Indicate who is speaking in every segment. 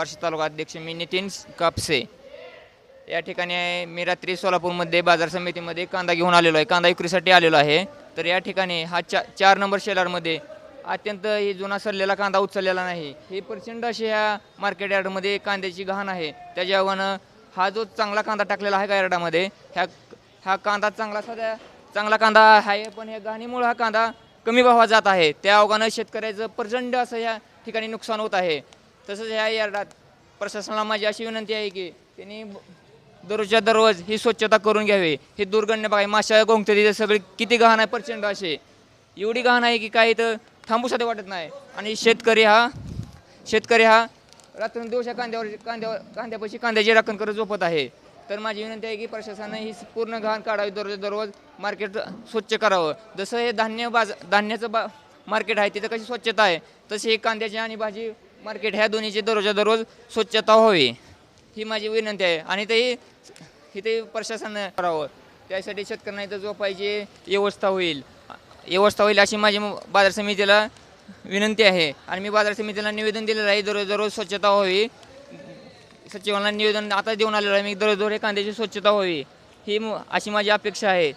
Speaker 1: बार्शी तालुका अध्यक्ष मी नितीन कापसे. या ठिकाणी मी रात्री सोलापूरमध्ये बाजार समितीमध्ये कांदा घेऊन आलेलो आहे. कांदा विक्रीसाठी आलेलो आहे. तर या ठिकाणी हा चा चार नंबर शेलारमध्ये अत्यंत ही जुना सरलेला कांदा उचललेला नाही. हे प्रचंड अशी ह्या मार्केट यार्डमध्ये कांद्याची घाण आहे. त्याच्या आव्हानं हा जो चांगला कांदा टाकलेला आहे का यार्डामध्ये ह्या हा कांदा चांगला सध्या चांगला कांदा आहे पण ह्या गहाणीमुळे हा कांदा कमी भावा जात आहे. त्या अवघानं शेतकऱ्याचं प्रचंड असं या ठिकाणी नुकसान होत आहे. तसंच ह्या यार्डात प्रशासनाला माझी अशी विनंती आहे की त्यांनी दररोजच्या दररोज ही स्वच्छता करून घ्यावी. हे दुर्गण्य बघा माशा गोंगतरी सगळी किती गहाण आहे प्रचंड असे एवढी गहाण आहे की काही तर थांबूसाठी वाटत नाही. आणि शेतकरी हा शेतकरी हा रात्रंदिवस दिवसा कांद्यावर कांद्यावर कांद्यापाशी कांद्याची राखण करत झोपत आहे. तर माझी विनंती आहे की प्रशासनाने ही पूर्ण घाण काढावी दररोज दररोज मार्केट स्वच्छ करावं. जसं हे धान्य बाज धान्याचं बा मार्केट आहे तिथं कशी स्वच्छता आहे तशी हे कांद्याची आणि भाजी मार्केट ह्या दोन्हीची दररोजच्या दररोज स्वच्छता व्हावी ही माझी विनंती आहे. आणि तेही इथे प्रशासन करावं. त्यासाठी शेतकऱ्यांना इथं जो पाहिजे व्यवस्था होईल. व्यवस्था होईल अशी माझी म- बाजार समितीला विनंती आहे. आणि मी बाजार समितीला निवेदन दिलेलं आहे दररोज दररोज स्वच्छता व्हावी. सचिवांना निवेदन आता देऊन आलेलं आहे मी दररोज दररोज कांद्याची स्वच्छता व्हावी. ही म- अशी माझी अपेक्षा आहे.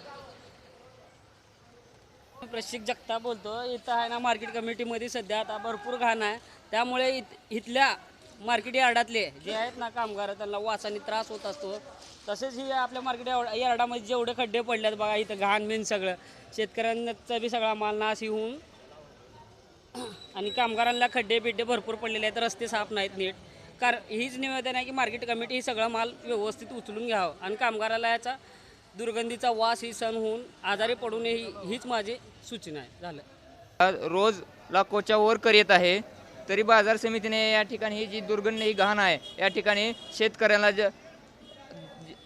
Speaker 2: प्रशिक जगताप बोलतो इथं आहे ना मार्केट कमिटीमध्ये सध्या आता भरपूर घाण आहे. त्यामुळे इथ इथल्या मार्केट यार्डातले जे आहेत ना कामगार त्यांना वासाने त्रास होत असतो. तसेच ही आपल्या मार्केट यार्डामध्ये जेवढे खड्डे पडले आहेत बघा इथं घाण बिन सगळं. शेतकऱ्यांचा बी सगळा माल नाश होऊन आणि कामगारांना खड्डे बिड्डे भरपूर पडलेले आहेत रस्ते साफ नाहीत नीट. कार हीच निवेदन आहे की मार्केट कमिटी ही सगळा माल व्यवस्थित उचलून घ्यावं. आणि कामगाराला याचा दुर्गंधीचा वास ही सण होऊन आजारी पडू नये ही- हीच माझी सूचना आहे. झालं.
Speaker 1: रोज लाखोच्या वर येत आहे. तरी बाजार समितीने या ठिकाणी ही जी दुर्गंध ही घाण आहे या ठिकाणी शेतकऱ्याला ज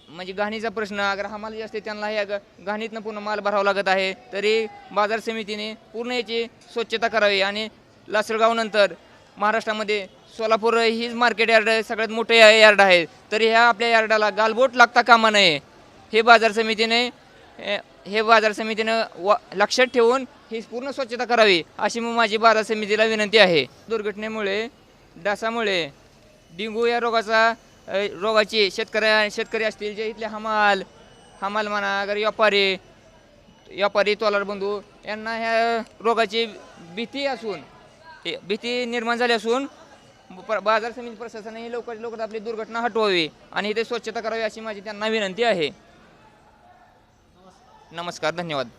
Speaker 1: म्हणजे घाणीचा प्रश्न अगर हमाल जे असते त्यांना या ग- घाणीतनं पूर्ण माल भरावा लागत आहे. तरी बाजार समितीने पूर्ण याची स्वच्छता करावी आणि लासलगावनंतर महाराष्ट्रामध्ये सोलापूर हीच मार्केट यार्ड सगळ्यात मोठे यार्ड आहे. तरी ह्या आपल्या यार्डाला गालबोट लागता कामा नये. हे बाजार समितीने हे बाजार समितीनं वा लक्षात ठेवून ही पूर्ण स्वच्छता करावी अशी मग माझी बाजार समितीला विनंती आहे. दुर्घटनेमुळे डासामुळे डेंगू या रोगाचा रोगाची शेतकऱ्या शेतकरी असतील जे इथले हमाल हमाल म्हणा अगर व्यापारी व्यापारी तोलार बंधू यांना ह्या रोगाची भीती असून भीती निर्माण झाली असून बाजार समिती प्रशासनाने लवकर लवकर आपली दुर्घटना हटवावी आणि इथे स्वच्छता करावी अशी माझी त्यांना विनंती आहे. नमस्कार धन्यवाद.